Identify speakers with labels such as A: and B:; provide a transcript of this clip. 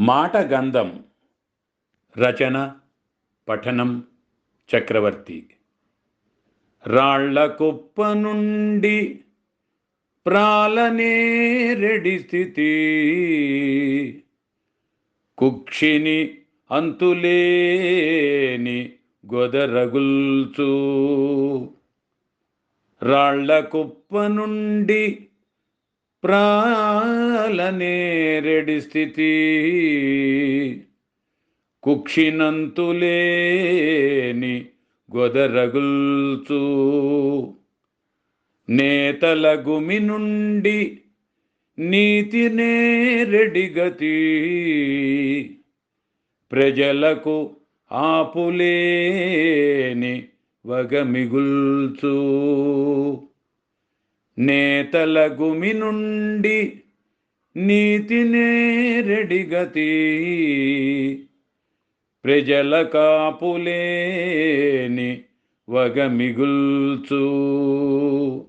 A: మాట గంధం రచన పఠనం చక్రవర్తి. రాళ్ళ కుప్ప నుండి ప్రాలనేరెడి స్థితి. కుక్షిని అంతులేని గొదరగుల్చు. రాళ్ళ కుప్ప నుండి ప్రా నేరెడి స్థితి. కుక్షినంతులేని గొదరగుల్చు. నేతల గుమి నుండి నీతి నేరెడిగతి ప్రజలకు ఆపులేని వగమిగుల్చు. నేతల గుమి నుండి నీతి నేరెడిగతి ప్రజల కాపులేని వగమిగుల్చు.